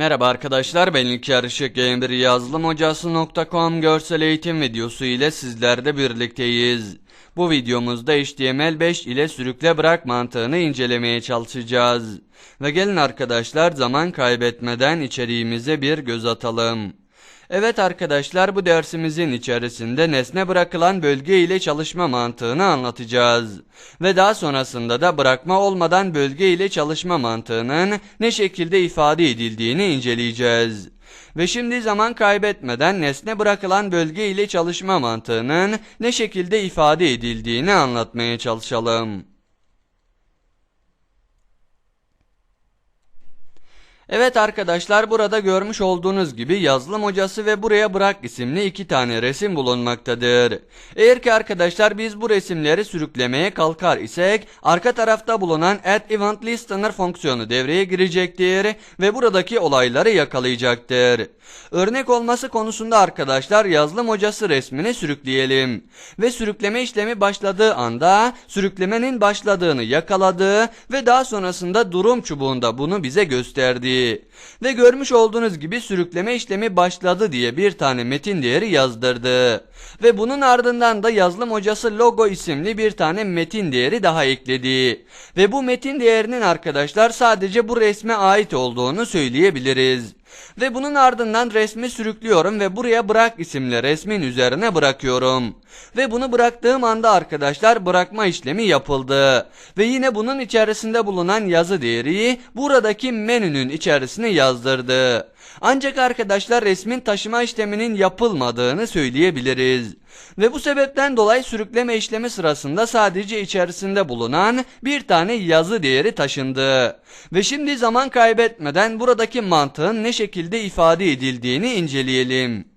Merhaba arkadaşlar ben İlker Işık Yayın bir yazılım hocası.com görsel eğitim videosu ile sizlerle birlikteyiz. Bu videomuzda HTML5 ile sürükle bırak mantığını incelemeye çalışacağız. Ve gelin arkadaşlar zaman kaybetmeden içeriğimize bir göz atalım. Evet arkadaşlar bu dersimizin içerisinde nesne bırakılan bölge ile çalışma mantığını anlatacağız. Ve daha sonrasında da bırakma olmadan bölge ile çalışma mantığının ne şekilde ifade edildiğini inceleyeceğiz. Ve şimdi zaman kaybetmeden nesne bırakılan bölge ile çalışma mantığının ne şekilde ifade edildiğini anlatmaya çalışalım. Evet arkadaşlar burada görmüş olduğunuz gibi yazılım hocası ve buraya bırak isimli iki tane resim bulunmaktadır. Eğer ki arkadaşlar biz bu resimleri sürüklemeye kalkar isek arka tarafta bulunan add event listener fonksiyonu devreye girecektir ve buradaki olayları yakalayacaktır. Örnek olması konusunda arkadaşlar yazılım hocası resmini sürükleyelim ve sürükleme işlemi başladığı anda sürüklemenin başladığını yakaladı ve daha sonrasında durum çubuğunda bunu bize gösterdi. Ve görmüş olduğunuz gibi sürükleme işlemi başladı diye bir tane metin değeri yazdırdı. Ve bunun ardından da yazılım hocası logo isimli bir tane metin değeri daha ekledi. Ve bu metin değerinin arkadaşlar sadece bu resme ait olduğunu söyleyebiliriz. Ve bunun ardından resmi sürüklüyorum ve buraya bırak isimli resmin üzerine bırakıyorum. Ve bunu bıraktığım anda arkadaşlar bırakma işlemi yapıldı. Ve yine bunun içerisinde bulunan yazı değeri buradaki menünün içerisine yazdırdı. Ancak arkadaşlar resmin taşıma işleminin yapılmadığını söyleyebiliriz. Ve bu sebepten dolayı sürükleme işlemi sırasında sadece içerisinde bulunan bir tane yazı değeri taşındı. Ve şimdi zaman kaybetmeden buradaki mantığın ne şekilde ifade edildiğini inceleyelim.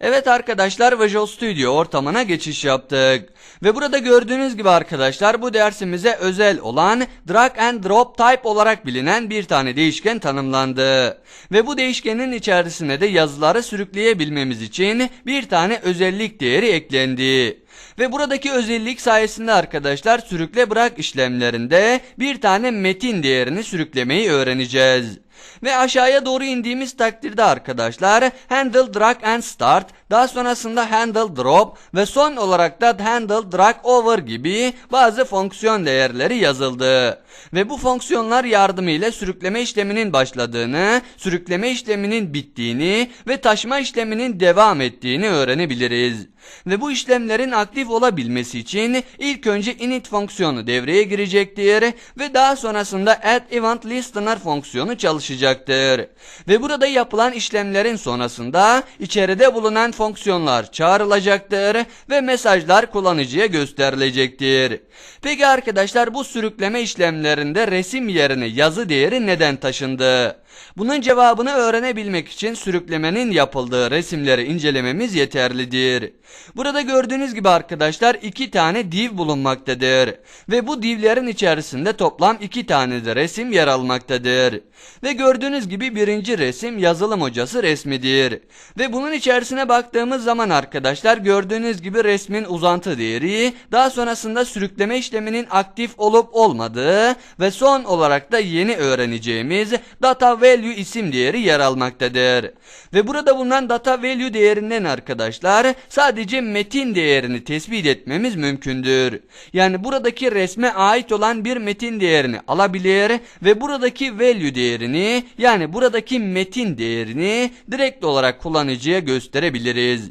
Evet arkadaşlar Visual Studio ortamına geçiş yaptık. Ve burada gördüğünüz gibi arkadaşlar bu dersimize özel olan drag and drop type olarak bilinen bir tane değişken tanımlandı. Ve bu değişkenin içerisine de yazıları sürükleyebilmemiz için bir tane özellik değeri eklendi. Ve buradaki özellik sayesinde arkadaşlar sürükle bırak işlemlerinde bir tane metin değerini sürüklemeyi öğreneceğiz. Ve aşağıya doğru indiğimiz takdirde arkadaşlar handle drag and start daha sonrasında handle drop ve son olarak da handle drag over gibi bazı fonksiyon değerleri yazıldı. Ve bu fonksiyonlar yardımıyla sürükleme işleminin başladığını, sürükleme işleminin bittiğini ve taşıma işleminin devam ettiğini öğrenebiliriz. Ve bu işlemlerin aktif olabilmesi için ilk önce init fonksiyonu devreye girecektir ve daha sonrasında add event listener fonksiyonu çalışacaktır. Ve burada yapılan işlemlerin sonrasında içeride bulunan fonksiyonlar çağrılacaktır ve mesajlar kullanıcıya gösterilecektir. Peki arkadaşlar bu sürükleme işlemlerinde resim yerine yazı değeri neden taşındı? Bunun cevabını öğrenebilmek için sürüklemenin yapıldığı resimleri incelememiz yeterlidir. Burada gördüğünüz gibi arkadaşlar iki tane div bulunmaktadır. Ve bu divlerin içerisinde toplam iki tane de resim yer almaktadır. Ve gördüğünüz gibi birinci resim yazılım hocası resmidir. Ve bunun içerisine baktığımız zaman arkadaşlar gördüğünüz gibi resmin uzantı değeri, daha sonrasında sürükleme işleminin aktif olup olmadığı ve son olarak da yeni öğreneceğimiz data value isim değeri yer almaktadır. Ve burada bulunan data value değerinden arkadaşlar sadece metin değerini tespit etmemiz mümkündür. Yani buradaki resme ait olan bir metin değerini alabilir ve buradaki value değerini yani buradaki metin değerini direkt olarak kullanıcıya gösterebiliriz.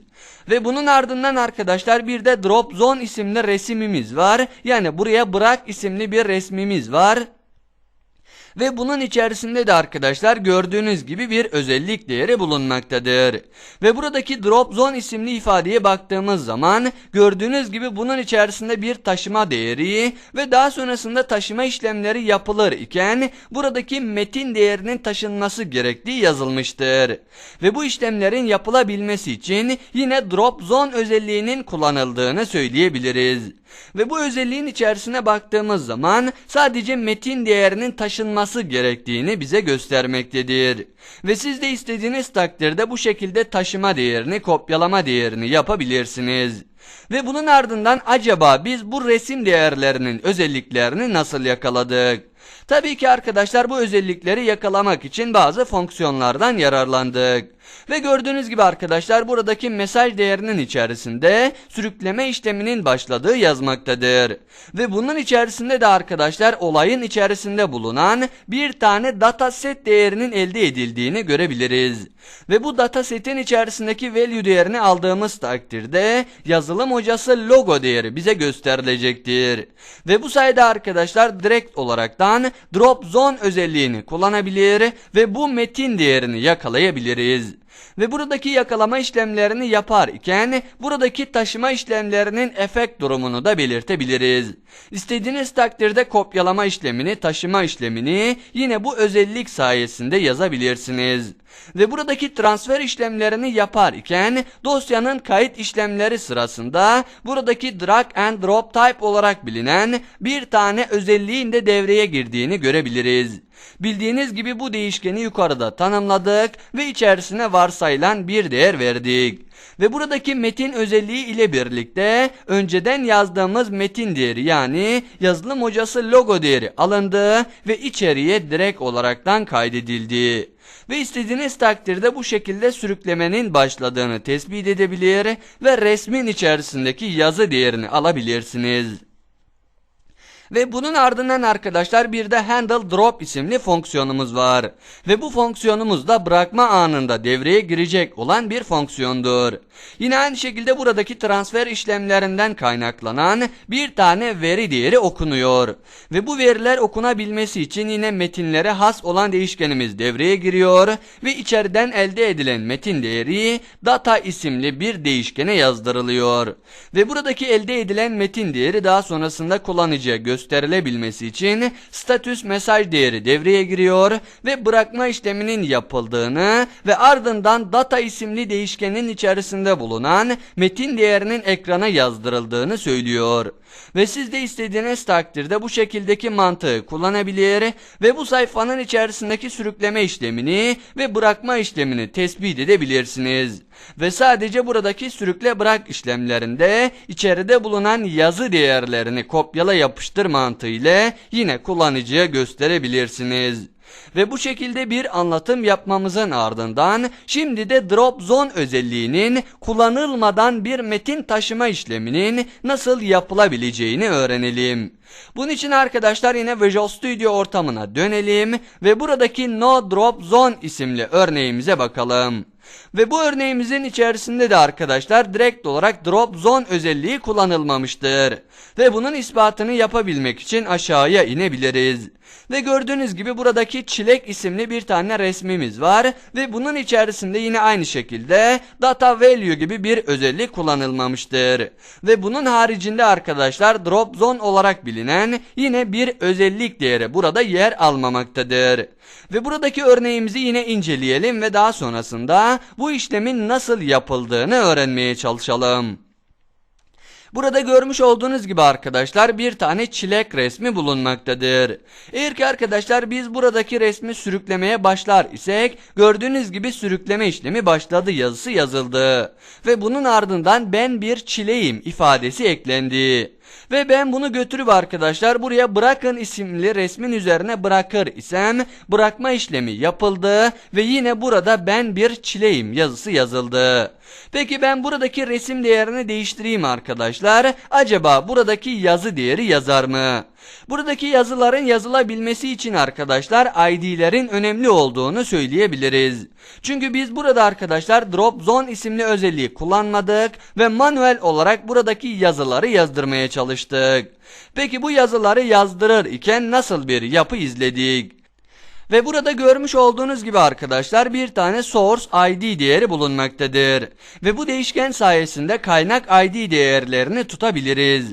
Ve bunun ardından arkadaşlar bir de drop zone isimli resimimiz var. Yani buraya bırak isimli bir resmimiz var. Ve bunun içerisinde de arkadaşlar gördüğünüz gibi bir özellik değeri bulunmaktadır. Ve buradaki drop zone isimli ifadeye baktığımız zaman gördüğünüz gibi bunun içerisinde bir taşıma değeri ve daha sonrasında taşıma işlemleri yapılır iken buradaki metin değerinin taşınması gerektiği yazılmıştır. Ve bu işlemlerin yapılabilmesi için yine drop zone özelliğinin kullanıldığını söyleyebiliriz. Ve bu özelliğin içerisine baktığımız zaman sadece metin değerinin taşınması gerektiğini bize göstermektedir. Ve siz de istediğiniz takdirde bu şekilde taşıma değerini, kopyalama değerini yapabilirsiniz. Ve bunun ardından acaba biz bu resim değerlerinin özelliklerini nasıl yakaladık? Tabii ki arkadaşlar bu özellikleri yakalamak için bazı fonksiyonlardan yararlandık. Ve gördüğünüz gibi arkadaşlar buradaki mesaj değerinin içerisinde sürükleme işleminin başladığı yazmaktadır. Ve bunun içerisinde de arkadaşlar olayın içerisinde bulunan bir tane dataset değerinin elde edildiğini görebiliriz. Ve bu datasetin içerisindeki value değerini aldığımız takdirde yazılım hocası logo değeri bize gösterilecektir. Ve bu sayede arkadaşlar direkt olaraktan drop zone özelliğini kullanabilir ve bu metin değerini yakalayabiliriz. Ve buradaki yakalama işlemlerini yapar iken buradaki taşıma işlemlerinin efekt durumunu da belirtebiliriz. İstediğiniz takdirde kopyalama işlemini, taşıma işlemini yine bu özellik sayesinde yazabilirsiniz. Ve buradaki transfer işlemlerini yapar iken dosyanın kayıt işlemleri sırasında buradaki drag and drop type olarak bilinen bir tane özelliğin de devreye girdiğini görebiliriz. Bildiğiniz gibi bu değişkeni yukarıda tanımladık ve içerisine varsayılan bir değer verdik. Ve buradaki metin özelliği ile birlikte önceden yazdığımız metin değeri yani yazılım hocası logo değeri alındı ve içeriye direkt olaraktan kaydedildi. Ve istediğiniz takdirde bu şekilde sürüklemenin başladığını tespit edebilir ve resmin içerisindeki yazı değerini alabilirsiniz. Ve bunun ardından arkadaşlar bir de handle drop isimli fonksiyonumuz var. Ve bu fonksiyonumuz da bırakma anında devreye girecek olan bir fonksiyondur. Yine aynı şekilde buradaki transfer işlemlerinden kaynaklanan bir tane veri değeri okunuyor. Ve bu veriler okunabilmesi için yine metinlere has olan değişkenimiz devreye giriyor ve içeriden elde edilen metin değeri data isimli bir değişkene yazdırılıyor. Ve buradaki elde edilen metin değeri daha sonrasında kullanıcıya gösterilebilmesi için status mesaj değeri devreye giriyor ve bırakma işleminin yapıldığını ve ardından data isimli değişkenin içerisinde bulunan metin değerinin ekrana yazdırıldığını söylüyor. Ve siz de istediğiniz takdirde bu şekildeki mantığı kullanabilir ve bu sayfanın içerisindeki sürükleme işlemini ve bırakma işlemini tespit edebilirsiniz. Ve sadece buradaki sürükle bırak işlemlerinde içeride bulunan yazı değerlerini kopyala yapıştır mantığıyla yine kullanıcıya gösterebilirsiniz. Ve bu şekilde bir anlatım yapmamızın ardından şimdi de drop zone özelliğinin kullanılmadan bir metin taşıma işleminin nasıl yapılabileceğini öğrenelim. Bunun için arkadaşlar yine Visual Studio ortamına dönelim ve buradaki No Drop Zone isimli örneğimize bakalım. Ve bu örneğimizin içerisinde de arkadaşlar direkt olarak drop zone özelliği kullanılmamıştır. Ve bunun ispatını yapabilmek için aşağıya inebiliriz. Ve gördüğünüz gibi buradaki çilek isimli bir tane resmimiz var ve bunun içerisinde yine aynı şekilde data value gibi bir özellik kullanılmamıştır. Ve bunun haricinde arkadaşlar drop zone olarak bilinen yine bir özellik değeri burada yer almamaktadır. Ve buradaki örneğimizi yine inceleyelim ve daha sonrasında bu işlemin nasıl yapıldığını öğrenmeye çalışalım. Burada görmüş olduğunuz gibi arkadaşlar bir tane çilek resmi bulunmaktadır. Eğer ki arkadaşlar biz buradaki resmi sürüklemeye başlar isek gördüğünüz gibi sürükleme işlemi başladı yazısı yazıldı. Ve bunun ardından ben bir çileğim ifadesi eklendi. Ve ben bunu götürüp arkadaşlar buraya bırakın isimli resmin üzerine bırakır isem bırakma işlemi yapıldı ve yine burada ben bir çileyim yazısı yazıldı. Peki ben buradaki resim değerini değiştireyim arkadaşlar. Acaba buradaki yazı değeri yazar mı? Buradaki yazıların yazılabilmesi için arkadaşlar ID'lerin önemli olduğunu söyleyebiliriz. Çünkü biz burada arkadaşlar drop zone isimli özelliği kullanmadık ve manuel olarak buradaki yazıları yazdırmaya çalıştık. Peki bu yazıları yazdırır iken nasıl bir yapı izledik? Ve burada görmüş olduğunuz gibi arkadaşlar bir tane source ID değeri bulunmaktadır. Ve bu değişken sayesinde kaynak ID değerlerini tutabiliriz.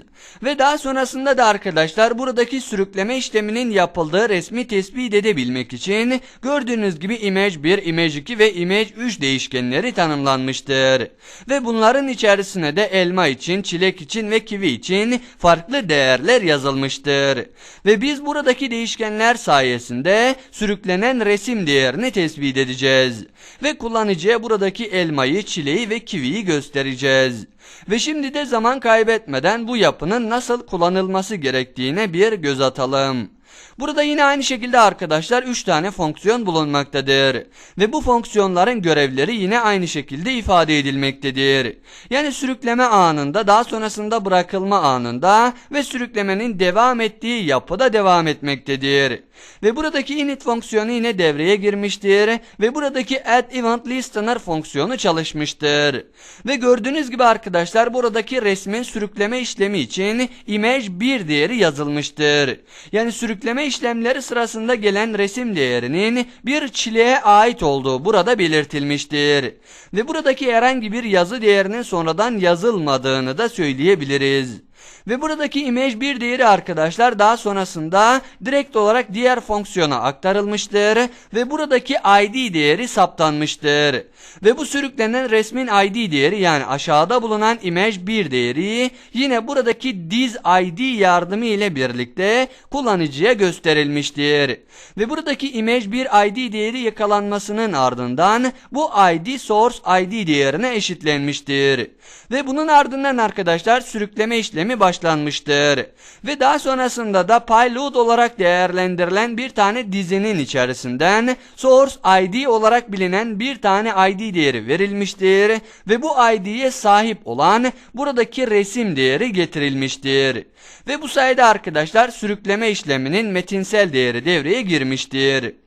Ve daha sonrasında da arkadaşlar buradaki sürükleme işleminin yapıldığı resmi tespit edebilmek için gördüğünüz gibi image 1, image 2 ve image 3 değişkenleri tanımlanmıştır. Ve bunların içerisine de elma için, çilek için ve kivi için farklı değerler yazılmıştır. Ve biz buradaki değişkenler sayesinde sürüklenen resim değerini tespit edeceğiz. Ve kullanıcıya buradaki elmayı, çileği ve kiviyi göstereceğiz. Ve şimdi de zaman kaybetmeden bu yapının nasıl kullanılması gerektiğine bir göz atalım. Burada yine aynı şekilde arkadaşlar 3 tane fonksiyon bulunmaktadır. Ve bu fonksiyonların görevleri yine aynı şekilde ifade edilmektedir. Yani sürükleme anında, daha sonrasında bırakılma anında ve sürüklemenin devam ettiği yapıda devam etmektedir. Ve buradaki init fonksiyonu yine devreye girmiştir ve buradaki add event listener fonksiyonu çalışmıştır. Ve gördüğünüz gibi arkadaşlar buradaki resmin sürükleme işlemi için image 1 değeri yazılmıştır. Yani sürükleme işlemleri sırasında gelen resim değerinin bir çileğe ait olduğu burada belirtilmiştir. Ve buradaki herhangi bir yazı değerinin sonradan yazılmadığını da söyleyebiliriz. Ve buradaki image 1 değeri arkadaşlar daha sonrasında direkt olarak diğer fonksiyona aktarılmıştır ve buradaki id değeri saptanmıştır. Ve bu sürüklenen resmin id değeri yani aşağıda bulunan image 1 değeri yine buradaki diz id yardımı ile birlikte kullanıcıya gösterilmiştir. Ve buradaki image 1 id değeri yakalanmasının ardından bu id source id değerine eşitlenmiştir. Ve bunun ardından arkadaşlar sürükleme işlemi başlanmıştır. Ve daha sonrasında da payload olarak değerlendirilen bir tane dizinin içerisinden source id olarak bilinen bir tane id değeri verilmiştir. Ve bu id'ye sahip olan buradaki resim değeri getirilmiştir. Ve bu sayede arkadaşlar sürükleme işleminin metinsel değeri devreye girmiştir.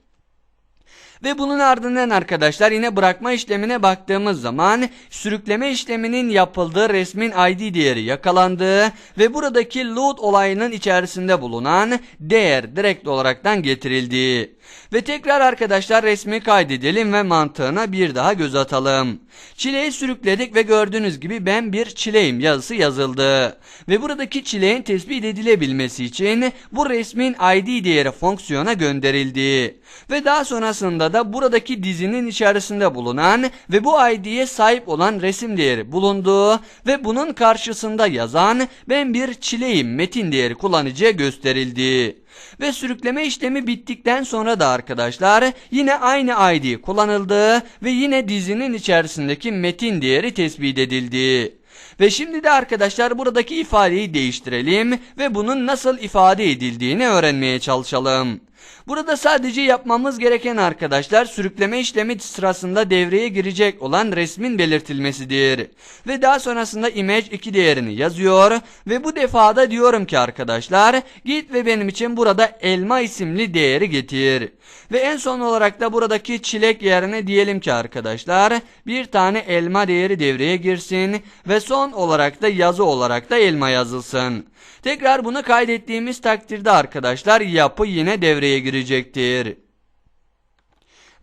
Ve bunun ardından arkadaşlar yine bırakma işlemine baktığımız zaman sürükleme işleminin yapıldığı resmin ID değeri yakalandığı ve buradaki load olayının içerisinde bulunan değer direkt olaraktan getirildiği. Ve tekrar arkadaşlar resmi kaydedelim ve mantığına bir daha göz atalım. Çileği sürükledik ve gördüğünüz gibi ben bir çileğim yazısı yazıldı. Ve buradaki çileğin tespit edilebilmesi için bu resmin ID değeri fonksiyona gönderildi. Ve daha sonrasında da buradaki dizinin içerisinde bulunan ve bu ID'ye sahip olan resim değeri bulunduğu ve bunun karşısında yazan ben bir çileğim metin değeri kullanıcıya gösterildi. Ve sürükleme işlemi bittikten sonra da arkadaşlar yine aynı ID kullanıldı ve yine dizinin içerisindeki metin değeri tespit edildi. Ve şimdi de arkadaşlar buradaki ifadeyi değiştirelim ve bunun nasıl ifade edildiğini öğrenmeye çalışalım. Burada sadece yapmamız gereken arkadaşlar sürükleme işlemi sırasında devreye girecek olan resmin belirtilmesidir. Ve daha sonrasında image 2 değerini yazıyor ve bu defada diyorum ki arkadaşlar git ve benim için burada elma isimli değeri getir. Ve en son olarak da buradaki çilek yerine diyelim ki arkadaşlar bir tane elma değeri devreye girsin ve son olarak da yazı olarak da elma yazılsın. Tekrar bunu kaydettiğimiz takdirde arkadaşlar yapı yine devreye girecektir.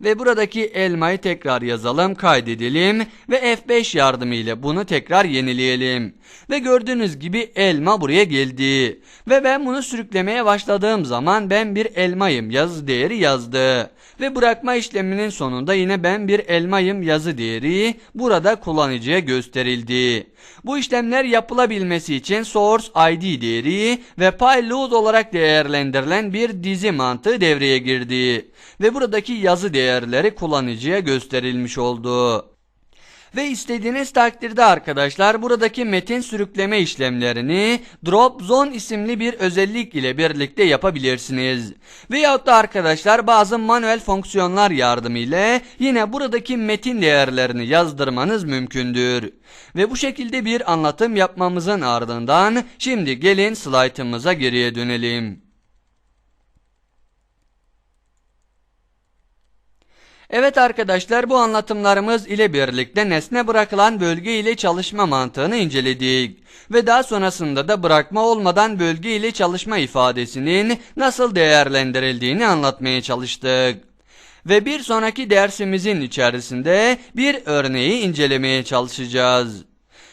Ve buradaki elmayı tekrar yazalım, kaydedelim ve F5 yardımıyla bunu tekrar yenileyelim. Ve gördüğünüz gibi elma buraya geldi. Ve ben bunu sürüklemeye başladığım zaman ben bir elmayım yazı değeri yazdı. Ve bırakma işleminin sonunda yine ben bir elmayım yazı değeri burada kullanıcıya gösterildi. Bu işlemler yapılabilmesi için source id değeri ve payload olarak değerlendirilen bir dizi mantığı devreye girdi. Ve buradaki yazı değerleri kullanıcıya gösterilmiş oldu. Ve istediğiniz takdirde arkadaşlar buradaki metin sürükleme işlemlerini Drop Zone isimli bir özellik ile birlikte yapabilirsiniz. Veyahut da arkadaşlar bazı manuel fonksiyonlar yardımıyla yine buradaki metin değerlerini yazdırmanız mümkündür. Ve bu şekilde bir anlatım yapmamızın ardından şimdi gelin slaytımıza geriye dönelim. Evet arkadaşlar bu anlatımlarımız ile birlikte nesne bırakılan bölge ile çalışma mantığını inceledik. Ve daha sonrasında da bırakma olmadan bölge ile çalışma ifadesinin nasıl değerlendirildiğini anlatmaya çalıştık. Ve bir sonraki dersimizin içerisinde bir örneği incelemeye çalışacağız.